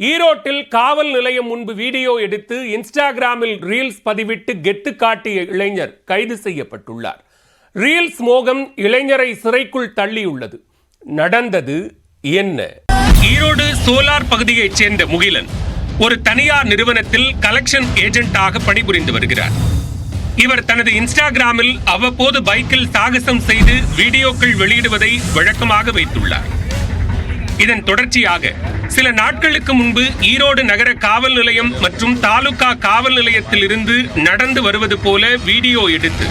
ஈரோட்டில் காவல் நிலையம் முன்பு வீடியோ எடுத்து இன்ஸ்டாகிராமில் ரீல்ஸ் பதிவிட்டு கெத்து காட்டிய இளைஞர் கைது செய்யப்பட்டுள்ளார். ரீல்ஸ் மோகம் இளைஞரை சிறைக்குள் தள்ளியுள்ளது. நடந்தது என்ன? ஈரோடு சோலார் பகுதியைச் சேர்ந்த முகிலன் ஒரு தனியார் நிறுவனத்தில் கலெக்ஷன் ஏஜென்ட்டாக பணிபுரிந்து வருகிறார். இவர் தனது இன்ஸ்டாகிராமில் அவ்வப்போது பைக்கில் சாகசம் செய்து வீடியோக்கள் வெளியிடுவதை வழக்கமாக வைத்துள்ளார். இதன் தொடர்ச்சியாக சில நாட்களுக்கு முன்பு ஈரோடு நகர காவல் நிலையம் மற்றும் தாலுகா காவல் நிலையத்தில் இருந்து நடந்து வருவது போல வீடியோ எடுத்து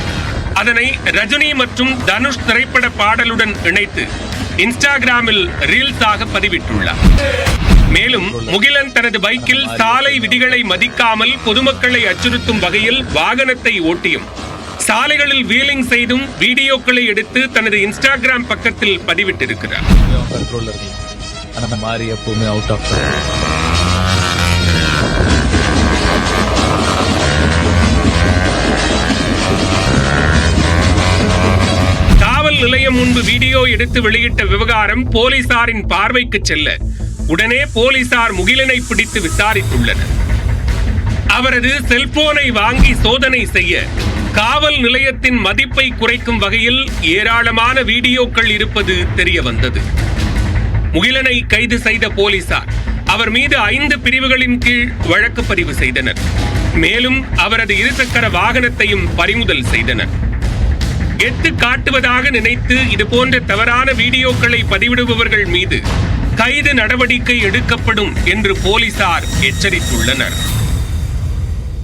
அதனை ரஜினி மற்றும் தனுஷ் திரைப்பட பாடலுடன் இணைத்து இன்ஸ்டாகிராமில் ரீல்ஸாக பதிவிட்டுள்ளார். மேலும் முகிலன் தனது பைக்கில் சாலை விதிகளை மதிக்காமல் பொதுமக்களை அச்சுறுத்தும் வகையில் வாகனத்தை ஓட்டியும் சாலைகளில் வீலிங் செய்தும் வீடியோக்களை எடுத்து தனது இன்ஸ்டாகிராம் பக்கத்தில் பதிவிட்டிருக்கிறார். அந்த மாதிரி எப்பவுமே அவுட் ஆஃப் காவல் நிலையம் முன்பு வீடியோ எடுத்து வெளியிட்ட விவகாரம் போலீசாரின் பார்வைக்கு செல்ல உடனே போலீசார் முகிலனை பிடித்து விசாரித்துள்ளனர். அவரது செல்போனை வாங்கி சோதனை செய்ய காவல் நிலையத்தின் மதிப்பை குறைக்கும் வகையில் ஏராளமான வீடியோக்கள் இருப்பது தெரிய வந்தது முகிலனை கைது செய்த போலீசார் அவர் மீது ஐந்து பிரிவுகளின் கீழ் வழக்கு பதிவு செய்தனர். மேலும் அவரது இருசக்கர வாகனத்தையும் பறிமுதல் செய்தனர். எத்து காட்டுவதாக நினைத்து இது போன்ற தவறான வீடியோக்களை பதிவிடுபவர்கள் மீது கைது நடவடிக்கை எடுக்கப்படும் என்று போலீசார் எச்சரித்துள்ளனர்.